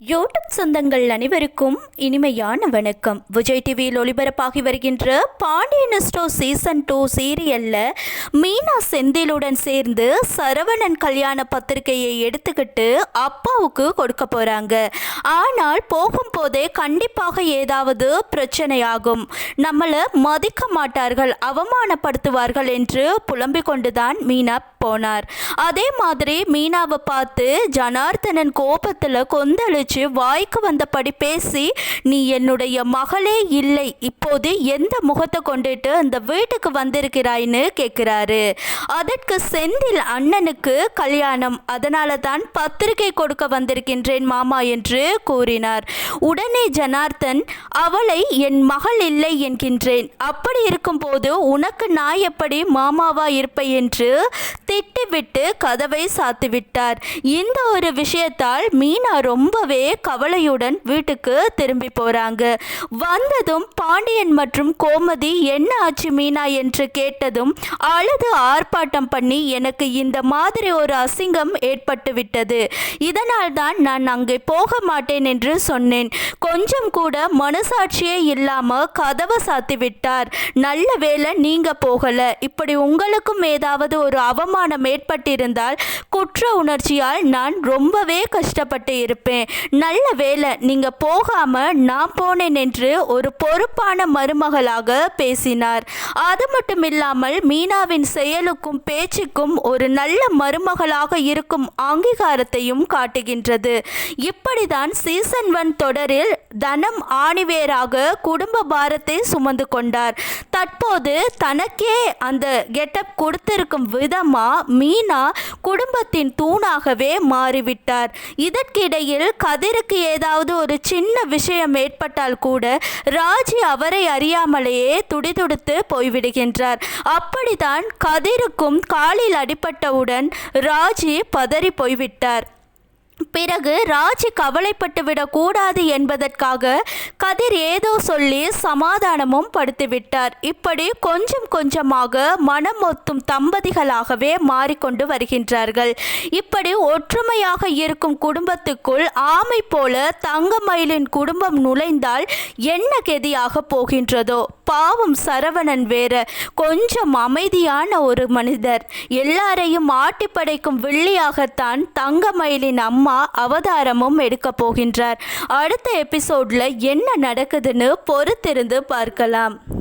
YouTube சொந்தங்கள் அனைவருக்கும் இனிமையான வணக்கம். விஜய் டிவியில் ஒளிபரப்பாகி வருகின்ற பாண்டியன் ஸ்டோ சீசன் டூ சீரியல்ல மீனா செந்திலுடன் சேர்ந்து சரவணன் கல்யாண பத்திரிகையை எடுத்துக்கிட்டு அப்பாவுக்கு கொடுக்க போறாங்க. ஆனால் போகும்போதே கண்டிப்பாக ஏதாவது பிரச்சனையாகும். நம்மளை மதிக்க மாட்டார்கள் அவமானப்படுத்துவார்கள் என்று புலம்பிக் கொண்டுதான் மீனா போனார். அதே மாதிரி மீனாவை பார்த்து ஜனார்த்தனன் கோபத்தில் கொந்தளிச்சு வாய்க்கு வந்தபடி பேசி நீ என்னுடைய மகளே இல்லை. இப்போது எந்த முகத்தை கொண்டுட்டு அந்த வீட்டுக்கு வந்திருக்கிறாய்ன்னு கேட்குறாரு அதற்கு செந்தில் அண்ணனுக்கு கல்யாணம். அதனால தான் பத்திரிகை கொடுக்க வந்திருக்கின்றேன் மாமா என்று கூறினார். உடனே ஜனார்த்தன் அவளை என் மகள் இல்லை என்கின்றேன். அப்படி இருக்கும்போது உனக்கு நான் எப்படி மாமாவா இருப்பேன்? என்று திட்டிவிட்டு கதவை சாத்திவிட்டார். இந்த ஒரு விஷயத்தால் மீனா ரொம்பவே கவலையுடன் வீட்டுக்கு திரும்பி போறாங்க. வந்ததும் பாண்டியன் மற்றும் கோமதி என்ன ஆச்சு மீனா? என்று கேட்டதும் அழுது ஆர்ப்பாட்டம் பண்ணி எனக்கு இந்த மாதிரி ஒரு அசிங்கம் ஏற்பட்டு விட்டது இதனால் தான் நான் அங்கே போக மாட்டேன் என்று சொன்னேன். கொஞ்சம் கூட மனசாட்சியே இல்லாம கதவை சாத்தி விட்டார் நல்ல வேலை நீங்க போகல. இப்படி உங்களுக்கும் ஏதாவது ஒரு அவமானம் ஏற்பட்டிருந்தால் குற்ற உணர்ச்சியால் நான் ரொம்பவே கஷ்டப்பட்டு இருப்பேன். நல்ல வேலை நீங்க போகாம நான் போனேன் என்று ஒரு பொறுப்பான மருமகளாக பேசினார். அது மட்டும் இல்லாமல் மீனாவின் செயலுக்கும் பேச்சுக்கும் ஒரு நல்ல மருமகளாக இருக்கும் அங்கீகாரத்தையும் காட்டுகின்றது. இப்படிதான் சீசன் ஒன் தொடரில் தனம் ஆணிவேராக குடும்ப பாரத்தை சுமந்து கொண்டார். தற்போது தனக்கே அந்த கெட்டப் கொடுத்திருக்கும் விதமா மீனா குடும்பத்தின் தூணாகவே மாறிவிட்டார். இதற்கிடையில் கதிருக்கு ஏதாவது ஒரு சின்ன விஷயம் ஏற்பட்டால் கூட ராஜி அவரை அறியாமலேயே துடிதுடித்து போய்விடுகின்றார். அப்படித்தான் கதிருக்கும் காலில் அடிபட்டவுடன் ராஜி பதறி போய்விட்டார். பிறகு ராஜி கவலைப்பட்டு விடக்கூடாது என்பதற்காக கதிர் ஏதோ சொல்லி சமாதானமும் படுத்துவிட்டார். இப்படி கொஞ்சம் கொஞ்சமாக மனம் ஒத்தும் தம்பதிகளாகவே மாறிக்கொண்டு வருகின்றார்கள். இப்படி ஒற்றுமையாக இருக்கும் குடும்பத்துக்குள் ஆமை போல தங்கமயிலின் குடும்பம் நுழைந்தால் என்ன கெதியாக போகின்றதோ? பாவம் சரவணன் வேற கொஞ்சம் அமைதியான ஒரு மனிதர். எல்லாரையும் ஆட்டி படைக்கும் வெள்ளியாகத்தான் தங்கமயிலின் அம்மா அவதாரமும் எடுக்க போகின்றார். அடுத்த எபிசோட்ல என்ன நடக்குதுன்னு பொறுத்திருந்து பார்க்கலாம்.